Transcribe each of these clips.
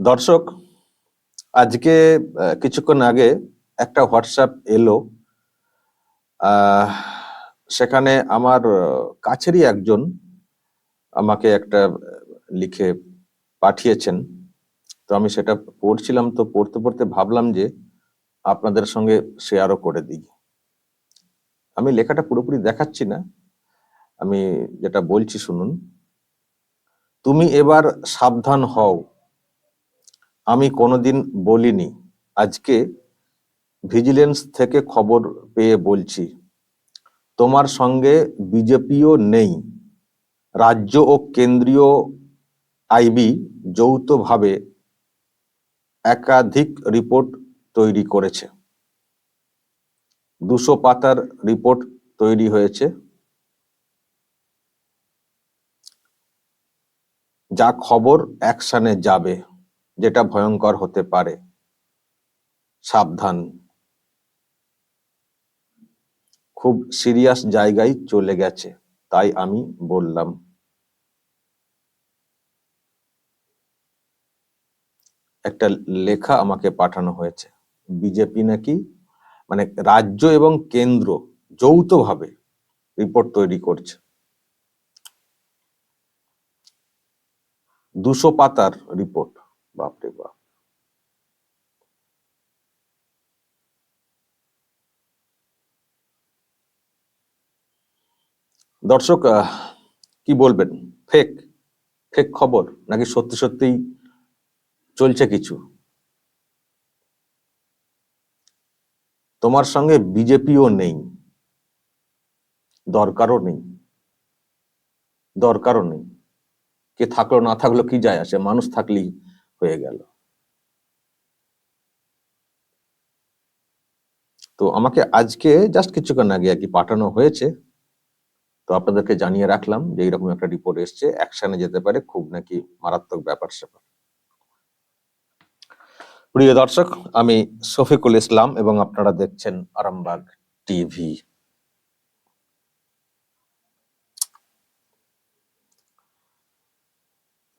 দর্শক, আজকে কিছুক্ষণ আগে একটা হোয়াটসঅ্যাপ এলো। সেখানে আমার কাছেরই একজন আমাকে একটা লিখে পাঠিয়েছেন। তো আমি সেটা পড়ছিলাম, তো পড়তে পড়তে ভাবলাম যে আপনাদের সঙ্গে শেয়ারও করে দিই। আমি লেখাটা পুরোপুরি দেখাচ্ছি না। আমি যেটা বলছি শুনুন। তুমি এবার সাবধান হও। আমি কোনোদিন বলিনি। আজকে ভিজিলেন্স থেকে খবর পেয়ে বলছি। তোমার সঙ্গে বিজেপিও নেই। রাজ্য ও কেন্দ্রীয় আইবি যৌথভাবে একাধিক রিপোর্ট তৈরি করেছে। দুশো পাতার রিপোর্ট তৈরি হয়েছে। যা খবর অ্যাকশনে যাবে। যেটা ভয়ঙ্কর হতে পারে। সাবধান। খুব সিরিয়াস জায়গায় চলে গেছে, তাই আমি বললাম। একটা লেখা আমাকে পাঠানো হয়েছে। বিজেপি নাকি মানে রাজ্য এবং কেন্দ্র যৌথভাবে রিপোর্ট তৈরি করছে। দুশো পাতার রিপোর্ট বাপরে বাপ। দর্শক কি বলবেন? ফেক ফেক খবর নাকি সত্যি সত্যিই চলছে কিছু? তোমার সঙ্গে বিজেপিও নেই, দরকারও নেই দরকারও নেই। কে থাকল না থাকল কি যায় আসে? মানুষ থাকলেই হয়ে গেল। তো আমাকে আজকে জাস্ট কিছুক্ষণ আগে আর কি পাঠানো হয়েছে। তো আপনাদেরকে জানিয়ে রাখলাম যে এইরকম একটা রিপোর্ট এসছে অ্যাকশনে যেতে পারে, খুব নাকি মারাত্মক ব্যাপার স্যাপার। প্রিয় দর্শক, আমি শফিকুল ইসলাম এবং আপনারা দেখছেন আরামবাগ টিভি।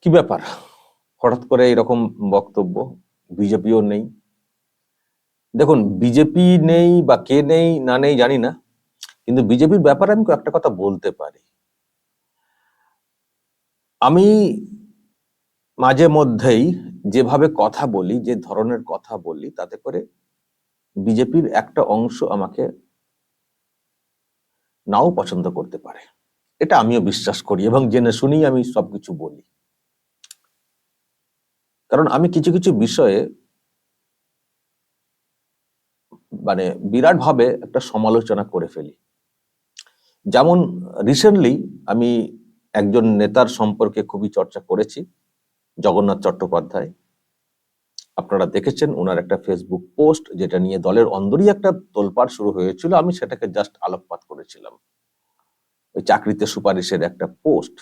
কি ব্যাপার? হঠাৎ করে এরকম বক্তব্য, বিজেপিও নেই। দেখুন, বিজেপি নেই বা কে নেই, না নেই জানি না, কিন্তু বিজেপির ব্যাপারে আমি একটা কথা বলতে পারি। আমি মাঝে মধ্যেই যেভাবে কথা বলি, যে ধরনের কথা বলি, তাতে করে বিজেপির একটা অংশ আমাকে নাও পছন্দ করতে পারে। এটা আমিও বিশ্বাস করি এবং জেনে শুনেই আমি সবকিছু বলি। কারণ আমি কিছু কিছু বিষয়ে মানে বিরাট ভাবে একটা সমালোচনা করে ফেলি। যেমন রিসেন্টলি আমি একজন নেতার সম্পর্কে খুবই চর্চা করেছি, জগন্নাথ চট্টোপাধ্যায়। আপনারা দেখেছেন ওনার একটা ফেসবুক পোস্ট যেটা নিয়ে দলের অন্দরই একটা তোলপাড় শুরু হয়েছিল, আমি সেটাকে জাস্ট আলোকপাত করেছিলাম। ওই চাকরিতে সুপারিশের একটা পোস্ট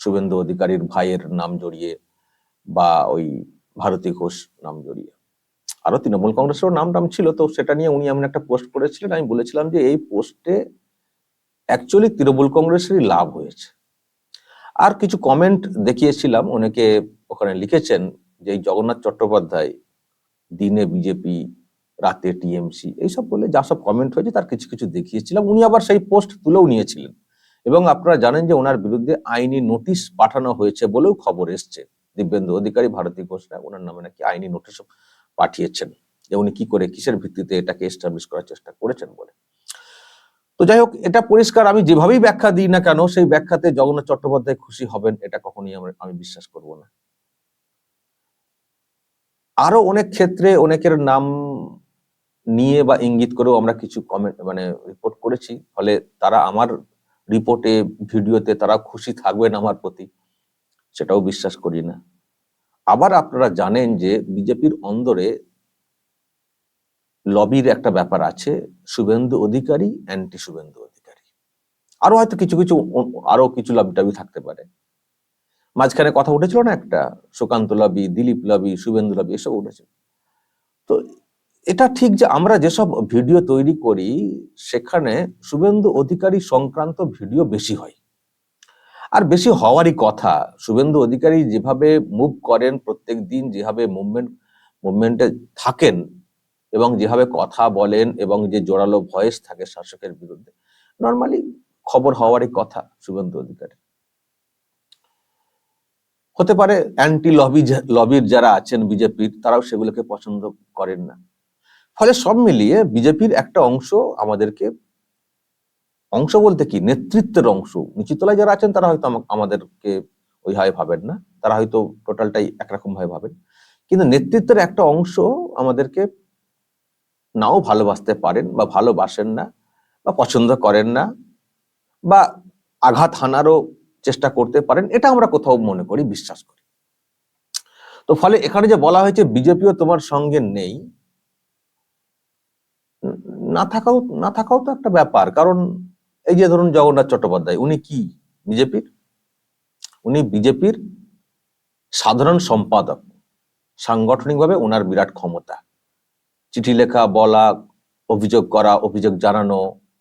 শুভেন্দু অধিকারীর ভাইয়ের নাম জড়িয়ে বা ওই ভারতী ঘোষ নাম জড়িয়ে। আরও তৃণমূল কংগ্রেসেরও নাম টাম ছিল, তো সেটা নিয়ে উনি এমন একটা পোস্ট করেছিলেন, আমি বলেছিলাম যে এই পোস্টে অ্যাকচুয়ালি তৃণমূল কংগ্রেসেরই লাভ হয়েছে। আর কিছু কমেন্ট দেখিয়েছিলাম, অনেকে ওখানে লিখেছেন যে জগন্নাথ চট্টোপাধ্যায়, দিনে বিজেপি রাতে টিএমসি এইসব বলে যা সব কমেন্ট হয়েছে তার কিছু কিছু দেখিয়েছিলাম। উনি আবার সেই পোস্ট তুলেও নিয়েছিলেন। এবং আপনারা জানেন যে ওনার বিরুদ্ধে আইনি নোটিশ পাঠানো হয়েছে বলেও খবর এসছে। দিব্যেন্দু অধিকারী ভারতী ঘোষরা ওনার নামে নাকি আইনি নোটিশ পাঠিয়েছেন যে উনি কি করে, কিসের ভিত্তিতে এটাকে এস্টাবলিশ করার চেষ্টা করেছেন বলে। তো যাই হোক, এটা পরিষ্কার, আমি যেভাবেই ব্যাখ্যা দিই না কেন, সেই ব্যাখ্যাতে জগন্নাথ চট্টোপাধ্যায় খুশি হবেন, এটা কখনই আমরা- আমি বিশ্বাস করব না। আরও অনেক ক্ষেত্রে অনেকের নাম নিয়ে বা ইঙ্গিত করেও আমরা কিছু কমেন্ট মানে রিপোর্ট করেছি, ফলে তারা আমার রিপোর্টে ভিডিওতে তারা খুশি থাকবেন আমার প্রতি, সেটাও বিশ্বাস করি না। আবার আপনারা জানেন যে বিজেপির অন্দরে লবির একটা ব্যাপার আছে, শুভেন্দু অধিকারী অ্যান্টি শুভেন্দু অধিকারী। আরও হয়তো কিছু কিছু আরও কিছু লবি টবি থাকতে পারে। মাঝখানে কথা উঠেছিল না একটা? Sukanta lobby, Dilip lobby, Suvendu lobby, এসব উঠেছিল। তো এটা ঠিক যে আমরা যেসব ভিডিও তৈরি করি, সেখানে শুভেন্দু অধিকারী সংক্রান্ত ভিডিও বেশি হয়। আর বেশি হওয়ারই কথা। শুভেন্দু অধিকারী যেভাবে মুভ করেন প্রত্যেক দিন, যেভাবে মুভমেন্ট মুভমেন্টে থাকেন এবং যেভাবে কথা বলেন এবং যে জোরালো ভয়েস থাকে শাসকের বিরুদ্ধে নর্মালি খবর হওয়ারই কথা শুভেন্দু অধিকারী। হতে পারে অ্যান্টি লবি লবির যারা আছেন বিজেপির, তারাও সেগুলোকে পছন্দ করেন না। ফলে সব মিলিয়ে বিজেপির একটা অংশ আমাদেরকে অংশ বলতে কি? নেতৃত্বের অংশ। নিচুতলায় যারা আছেন, তারা হয়তো আমা- আমাদেরকে ওইভাবে ভাবেন না। তারা হয়তো টোটালটাই একরকম ভাবে ভাবেন। কিন্তু নেতৃত্বের একটা অংশ আমাদেরকে নাও ভালোবাসতে পারেন বা ভালোবাসেন না বা পছন্দ করেন না বা আঘাত হানারও চেষ্টা করতে পারেন, এটা আমরা কোথাও মনে করি, বিশ্বাস করি। তো ফলে এখানে যে বলা হয়েছে বিজেপিও তোমার সঙ্গে নেই না থাকাও না থাকাও তো একটা ব্যাপার। কারণ এই যে ধরুন জগন্নাথ চট্টোপাধ্যায়, উনি কি? বিজেপির? উনি বিজেপির সাধারণ সম্পাদক। সাংগঠনিকভাবে ওনার বিরাট ক্ষমতা। চিঠি লেখা, বলা, অভিযোগ করা, অভিযোগ জানানো,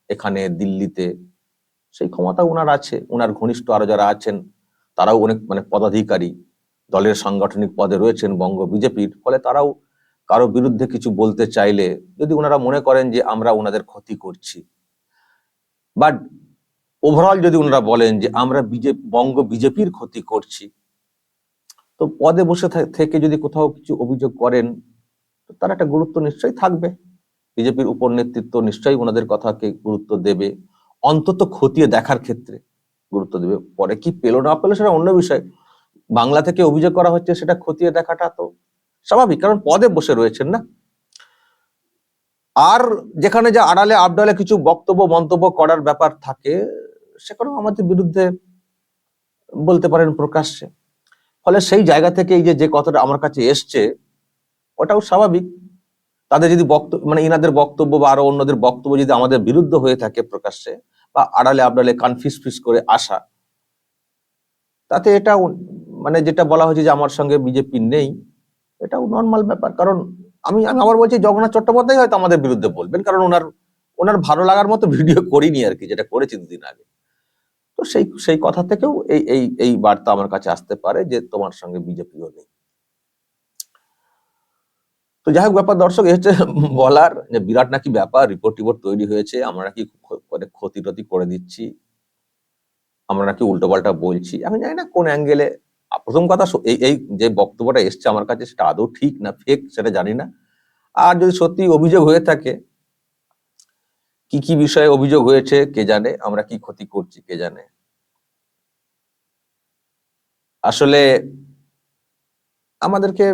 এখানে দিল্লিতে, সেই ক্ষমতা ওনার আছে। ওনার ঘনিষ্ঠ আরও যারা আছেন, তারাও অনেক মানে পদাধিকারী। দলের সাংগঠনিক পদে রয়েছেন বঙ্গ বিজেপির, ফলে তারাও কারও বিরুদ্ধে কিছু বলতে চাইলে, যদি ওনারা মনে করেন যে আমরা ওনাদের ক্ষতি করছি বাট ওভারঅল যদি ওনারা বলেন যে আমরা বিজেপি বঙ্গ বিজেপির ক্ষতি করছি, তো পদে বসে থেকে যদি কোথাও কিছু অভিযোগ করেন তার একটা গুরুত্ব নিশ্চয়ই থাকবে। বিজেপির উপর নেতৃত্ব নিশ্চয়ই ওনাদের কথাকে গুরুত্ব দেবে। অন্তত খতিয়ে দেখার ক্ষেত্রে গুরুত্ব দেবে। পরে কি পেল না পেল সেটা অন্য বিষয়। বাংলা থেকে অভিযোগ করা হচ্ছে সেটা খতিয়ে দেখাটা তো স্বাভাবিক, কারণ পদে বসে রয়েছেন না। আর যেখানে যে আড়ালে আবডালে কিছু বক্তব্য, মন্তব্য করার ব্যাপার থাকে, সেখানেও আমাদের বিরুদ্ধে বলতে পারেন প্রকাশ্যে। ফলে সেই জায়গা থেকে এই যে যে কথাটা আমার কাছে এসছে, ওটাও স্বাভাবিক। তাদের যদি বক্তব্য মানে ইনাদের বক্তব্য বা আরও অন্যদের বক্তব্য যদি আমাদের বিরুদ্ধ হয়ে থাকে প্রকাশ্যে, বা আড়ালে আবডালে কানফিস ফিস করে আসা, তাতে এটা মানে যেটা বলা হয়েছে যে, আমার সঙ্গে বিজেপি নেই, এটাও নর্মাল ব্যাপার। কারণ আমি আমি আবার বলছি, জগন্নাথ চট্টোপাধ্যায় হয়তো আমাদের বিরুদ্ধে বলবেন, কারণ ওনার ওনার ভালো লাগার মতো ভিডিও করিনি আর কি, যেটা করেছি দুদিন আগে। তো সেই সেই কথা থেকেও এই এই এই বার্তা আমার কাছে আসতে পারে যে তোমার সঙ্গে বিজেপিও নেই। তো যাই হোক, ব্যাপার দর্শক হচ্ছে বলার যে বিরাট নাকি ব্যাপার, রিপোর্ট টিপোর্ট তৈরি হয়েছে, আমরা নাকি করে ক্ষতি টতি করে দিচ্ছি, আমরা নাকি উল্টো পাল্টা বলছি, আমি জানি না কোন অ্যাঙ্গেলে প্রথম কথা এই এই যে বক্তব্যটা এসছে আমার কাছে, সেটা আদৌ ঠিক না ফেক সেটা জানি না। আর যদি সত্যি অভিযোগ হয়ে থাকে, কি কি বিষয়ে অভিযোগ হয়েছে, কে জানে? আমরা কি ক্ষতি করছি, কে জানে? আসলে আমাদেরকে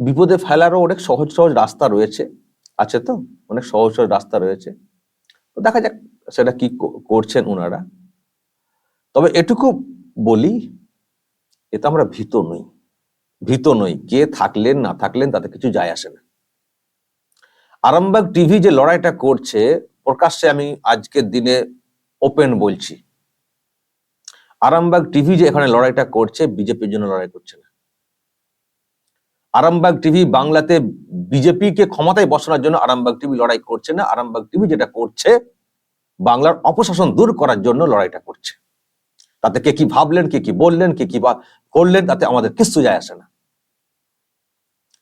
বিপদে ফেলারও অনেক সহজ সহজ রাস্তা রয়েছে। আছে তো? অনেক সহজ সহজ রাস্তা রয়েছে। দেখা যাক সেটা কি করছেন ওনারা তবে এটুকু বলি এতে আমরা ভীত নই। ভীত নই। কে থাকলেন, না থাকলেন, তাতে কিছু যায় আসে না। আরামবাগ টিভি যে লড়াইটা করছে, প্রকাশ্যে আমি আজকের দিনে ওপেন বলছি। আরামবাগ টিভি যে এখানে লড়াইটা করছে, বিজেপির জন্য লড়াই করছে না। আরামবাগ টিভি বাংলাতে বিজেপিকে ক্ষমতায় বসানোর জন্য আরামবাগ টিভি লড়াই করছে না। আরামবাগ টিভি যেটা করছে, বাংলার অপশাসন দূর করার জন্য লড়াইটা করছে। তাতে কে কি ভাবলেন, কে কি বললেন, কে কি বা করলেন, তাতে আমাদের কিচ্ছু যায় আসে না।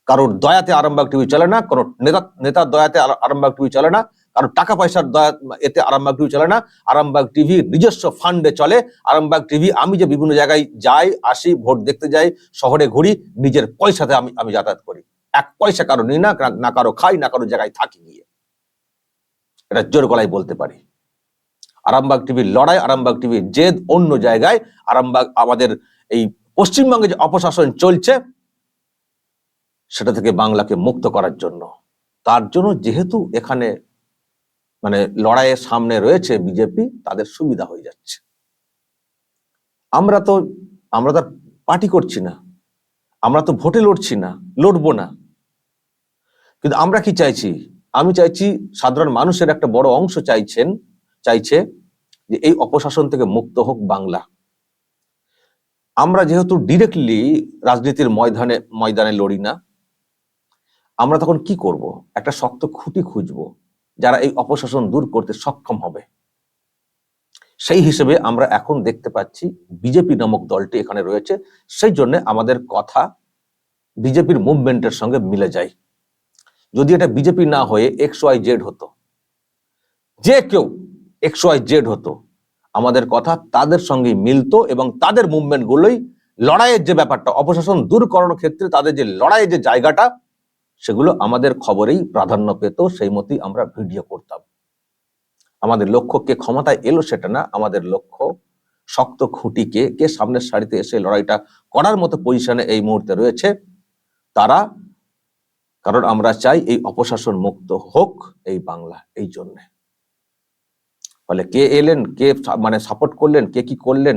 কারোর দয়াতে আরামবাগ টিভি চলে না কোনো নেতা, নেতার দয়াতে আরা- আরামবাগ টিভি চলে না, কারোর টাকা পয়সার দয়া, এতে আরামবাগ টিভি চলে না, আরামবাগ টিভি নিজস্ব ফান্ডে চলে, আরামবাগ টিভি আমি যে বিভিন্ন জায়গায় যাই, আসি, ভোট দেখতে যাই, শহরে ঘুরি, নিজের পয়সাতে আমি আমি যাতায়াত করি। এক পয়সা কারও নিই না না কারও খাই, না কারও জায়গায় থাকি গিয়ে। এটা জোর গলায় বলতে পারি। আরামবাগ টিভির লড়াই, আরামবাগ টিভির জেদ অন্য জায়গায়। আরামবাগ আমাদের এই পশ্চিমবঙ্গে যে অপশাসন চলছে, সেটা থেকে বাংলাকে মুক্ত করার জন্য। তার জন্য যেহেতু এখানে মানে লড়াইয়ের সামনে রয়েছে বিজেপি, তাদের সুবিধা হয়ে যাচ্ছে। আমরা তো আমরা তো পার্টি করছি না। আমরা তো ভোটে লড়ছি না, লড়বো না। কিন্তু আমরা কি চাইছি? আমি চাইছি সাধারণ মানুষের একটা বড় অংশ চাইছেন চাইছে যে এই অপশাসন থেকে মুক্ত হোক বাংলা। আমরা যেহেতু ডিরেক্টলি রাজনীতির ময়দানে ময়দানে লড়ি না, আমরা তখন কি করব? একটা শক্ত খুঁটি খুঁজবো, যারা এই অপশাসন দূর করতে সক্ষম হবে। সেই হিসেবে আমরা এখন দেখতে পাচ্ছি বিজেপি নামক দলটি এখানে রয়েছে, সেই জন্য আমাদের কথা বিজেপির মুভমেন্টের সঙ্গে মিলে যায়। যদি এটা বিজেপি না হয়ে এক্স ওয়াই জেড হতো, যে কেউ এক্স ওয়াই জেড হতো। আমাদের কথা তাদের সঙ্গে মিলতো এবং তাদের মুভমেন্ট গুলোই লড়াইয়ের যে ব্যাপারটা, অপশাসন দূর করানোর ক্ষেত্রে তাদের যে লড়াইয়ের যে জায়গাটা, সেগুলো আমাদের খবরেই প্রাধান্য পেত, সেই মতোই আমরা ভিডিও করতাম। আমাদের লক্ষ্য কে ক্ষমতায় এলো সেটা না, আমাদের লক্ষ্য শক্ত খুঁটিকে কে সামনের সারিতে এসে লড়াইটা করার মতো পজিশনে এই মুহূর্তে রয়েছে, তারা, কারণ আমরা চাই এই অপশাসন মুক্ত হোক এই বাংলা, এই জন্যে। ফলে কে এলেন, কে মানে সাপোর্ট করলেন, কে কি করলেন,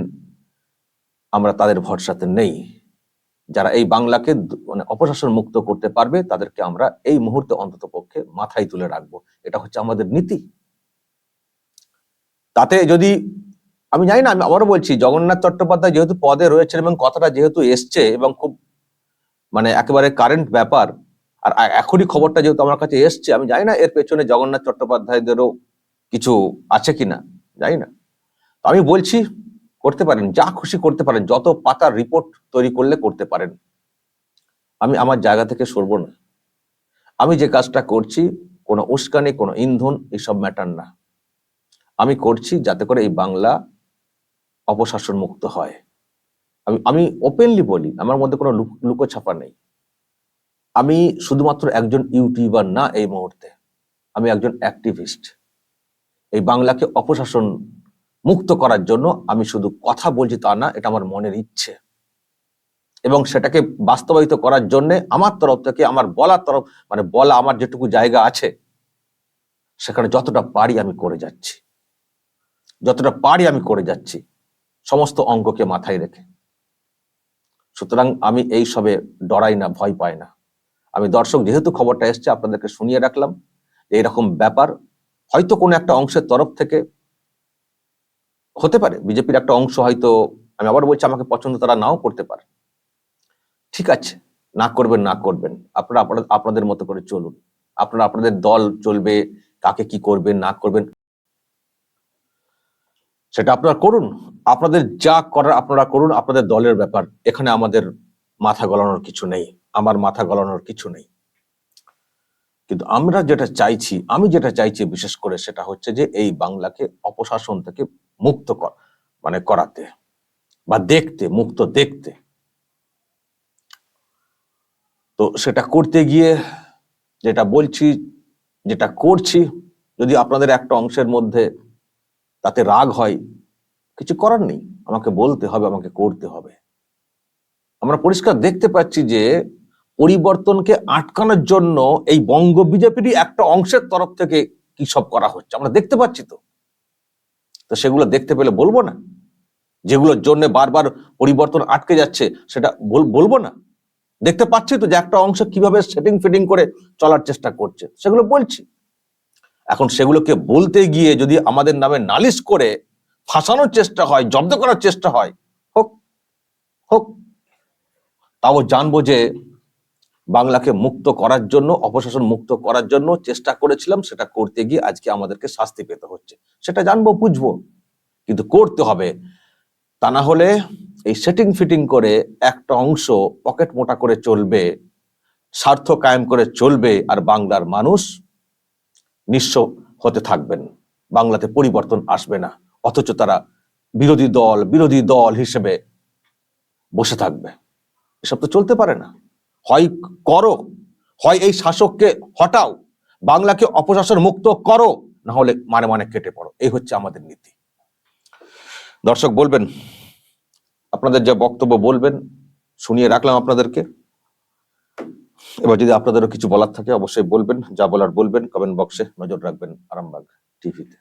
আমরা তাদের ভরসাতে নেই। যারা এই বাংলাকে মানে অপশাসন মুক্ত করতে পারবে, তাদেরকে আমরা এই মুহূর্তে অন্তত পক্ষে মাথায় তুলে রাখব। এটা হচ্ছে আমাদের নীতি। তাতে যদি, আমি জানি না, আমি আবারও বলছি, জগন্নাথ চট্টোপাধ্যায় যেহেতু পদে রয়েছেন এবং কথাটা যেহেতু এসছে এবং খুব মানে একেবারে কারেন্ট ব্যাপার, আর এখনই খবরটা যেহেতু আমার কাছে এসছে, আমি জানি না, এর পেছনে জগন্নাথ চট্টোপাধ্যায়দেরও কিছু আছে কিনা? জানি না। তো আমি বলছি, করতে পারেন, যা খুশি করতে পারেন, যত পাতার রিপোর্ট তৈরি করলে করতে পারেন। আমি আমার জায়গা থেকে সরবো না। আমি যে কাজটা করছি, কোনো উস্কানি, কোনো ইন্ধন, এসব ম্যাটার না। আমি করছি যাতে করে এই বাংলা অপশাসন মুক্ত হয়। আমি আমি ওপেনলি বলি, আমার মধ্যে কোনো লুক- লুকোছাপা নেই। আমি শুধুমাত্র একজন ইউটিউবার না এই মুহূর্তে। আমি একজন অ্যাক্টিভিস্ট এই বাংলাকে অপশাসন মুক্ত করার জন্য আমি শুধু কথা বলছি তা না, এটা আমার মনের ইচ্ছে। এবং সেটাকে বাস্তবায়িত করার জন্য আমার তরফ থেকে, আমার বলার তরফ মানে বলা আমার যেটুকু জায়গা আছে, সেখানে যতটা পারি আমি করে যাচ্ছি। যতটা পারি আমি করে যাচ্ছি, সমস্ত অঙ্ককে মাথায় রেখে। সুতরাং আমি এই সবে ডরাই না, ভয় পাই না। আমি দর্শক, যেহেতু খবরটা এসছে, আপনাদেরকে শুনিয়ে রাখলাম। যে এরকম ব্যাপার হয়তো কোনো একটা অংশের তরফ থেকে হতে পারে। বিজেপির একটা অংশ হয়তো, আমি আবার বলছি, আমাকে পছন্দ তারা নাও করতে পারে। ঠিক আছে, না করবেন না করবেন। আপনারা আপনাদের আপনাদের মতো করে চলুন। আপনারা আপনাদের দল চলবে, কাকে কি করবেন, না করবেন, সেটা আপনারা করুন। আপনাদের যা করার আপনারা করুন, আপনাদের দলের ব্যাপার। এখানে আমাদের মাথা গলানোর কিছু নেই। আমার মাথা গলানোর কিছু নেই। কিন্তু আমরা যেটা চাইছি, আমি যেটা চাইছি বিশেষ করে সেটা হচ্ছে যে এই বাংলাকে অপশাসন থেকে মুক্ত কর মানে করাতে বা দেখতে, মুক্ত দেখতে। তো সেটা করতে গিয়ে যেটা বলছি, যেটা করছি, যদি আপনাদের একটা অংশের মধ্যে তাতে রাগ হয়, কিছু করার নেই। আমাকে বলতে হবে, আমাকে করতে হবে। আমরা পরিষ্কার দেখতে পাচ্ছি যে পরিবর্তনকে আটকানোর জন্য এই বঙ্গ বিজেপিরই একটা অংশের তরফ থেকে কি সব করা হচ্ছে? আমরা দেখতে পাচ্ছি তো। তো সেগুলো দেখতে পেলে বলব না? যেগুলোর জন্য বারবার পরিবর্তন আটকে যাচ্ছে, সেটা বল- বলব না? দেখতে পাচ্ছি তো যে একটা অংশ কীভাবে সেটিং ফিটিং করে চলার চেষ্টা করছে, সেগুলো বলছি। এখন সেগুলোকে বলতে গিয়ে যদি আমাদের নামে নালিশ করে ফাঁসানোর চেষ্টা হয়, জব্দ করার চেষ্টা হয়, হোক হোক, তাও জানব যে বাংলাকে মুক্ত করার জন্য, অপশাসন মুক্ত করার জন্য চেষ্টা করেছিলাম, সেটা করতে গিয়ে আজকে আমাদেরকে শাস্তি পেতে হচ্ছে। সেটা জানব, বুঝব, কিন্তু করতে হবে। তা না হলে এই সেটিং ফিটিং করে একটা অংশ পকেট মোটা করে চলবে, স্বার্থ কায়েম করে চলবে, আর বাংলার মানুষ নিঃস্ব হতে থাকবেন। বাংলাতে পরিবর্তন আসবে না, অথচ তারা বিরোধী দল বিরোধী দল হিসেবে বসে থাকবে। এসব তো চলতে পারে না। হয় করো, হয় এই শাসককে হটাও, বাংলাকে অপশাসন মুক্ত করো, না হলে মানে মানে কেটে পড়ো। এই হচ্ছে আমাদের নীতি। দর্শক বলবেন, আপনাদের যা বক্তব্য বলবেন, শুনিয়ে রাখলাম আপনাদেরকে। এবার যদি আপনাদেরও কিছু বলার থাকে, অবশ্যই বলবেন, যা বলার বলবেন কমেন্ট বক্সে নজর রাখবেন আরামবাগ টিভিতে।